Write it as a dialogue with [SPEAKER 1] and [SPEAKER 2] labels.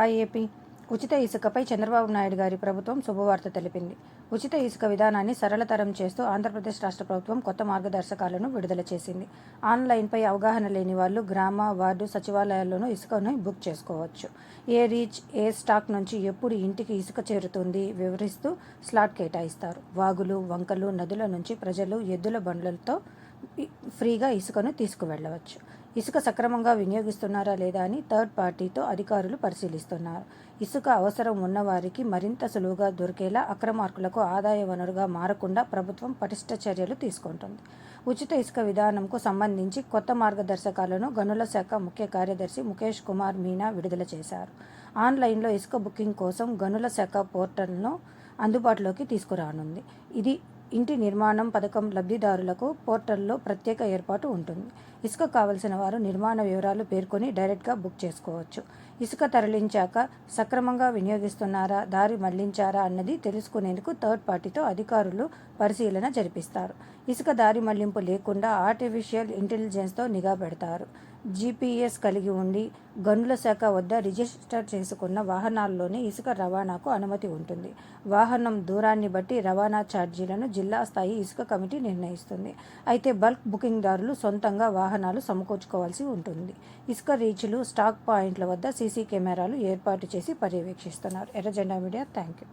[SPEAKER 1] Hi AP. ఉచిత ఇసుకపై చంద్రబాబు నాయుడు గారి ప్రభుత్వం శుభవార్త తెలిపింది. ఉచిత ఇసుక విధానాన్ని సరళతరం చేస్తూ ఆంధ్రప్రదేశ్ రాష్ట్ర ప్రభుత్వం కొత్త మార్గదర్శకాలను విడుదల చేసింది. ఆన్లైన్పై అవగాహన లేని వాళ్ళు గ్రామ వార్డు సచివాలయాల్లోనూ ఇసుకను బుక్ చేసుకోవచ్చు. ఏ రీచ్ ఏ స్టాక్ నుంచి ఎప్పుడు ఇంటికి ఇసుక చేరుతుంది వివరిస్తూ స్లాట్ కేటాయిస్తారు. వాగులు వంకలు నదుల నుంచి ప్రజలు ఎద్దుల బండ్లతో ఫ్రీగా ఇసుకను తీసుకువెళ్ళవచ్చు. ఇసుక సక్రమంగా వినియోగిస్తున్నారా లేదా అని థర్డ్ పార్టీతో అధికారులు పరిశీలిస్తున్నారు. ఇసుక అవసరం ఉన్నవారికి మరింత సులువుగా దొరికేలా అక్రమార్కులకు ఆదాయ వనరుగా మారకుండా ప్రభుత్వం పటిష్ట చర్యలు తీసుకుంటుంది. ఉచిత ఇసుక విధానంకు సంబంధించి కొత్త మార్గదర్శకాలను గనుల శాఖ ముఖ్య కార్యదర్శి ముఖేష్ కుమార్ మీనా విడుదల చేశారు. ఆన్లైన్లో ఇసుక బుకింగ్ కోసం గనుల శాఖ పోర్టల్ను అందుబాటులోకి తీసుకురానుంది. ఇది ఇంటి నిర్మాణం పథకం లబ్ధిదారులకు పోర్టల్లో ప్రత్యేక ఏర్పాటు ఉంటుంది. ఇసుక కావలసిన వారు నిర్మాణ వివరాలు పేర్కొని డైరెక్ట్గా బుక్ చేసుకోవచ్చు. ఇసుక తరలించాక సక్రమంగా వినియోగిస్తున్నారా దారి మళ్ళించారా అన్నది తెలుసుకునేందుకు థర్డ్ పార్టీతో అధికారులు పరిశీలన జరిపిస్తారు. ఇసుక దారి మళ్ళింపు లేకుండా ఆర్టిఫిషియల్ ఇంటెలిజెన్స్తో నిఘా పెడతారు. జీపీఎస్ కలిగి ఉండి గనుల శాఖ వద్ద రిజిస్టర్ చేసుకున్న వాహనాల్లోనే ఇసుక రవాణాకు అనుమతి ఉంటుంది. వాహనం దూరాన్ని బట్టి రవాణా ఛార్జీలను జిల్లా స్థాయి ఇసుక కమిటీ నిర్ణయిస్తుంది. అయితే బల్క్ బుకింగ్దారులు సొంతంగా వాహనాలు సమకూర్చుకోవాల్సి ఉంటుంది. ఇసుక రీచ్లు స్టాక్ పాయింట్ల వద్ద సీసీ కెమెరాలు ఏర్పాటు చేసి పర్యవేక్షిస్తున్నారు. Errajenda media thank you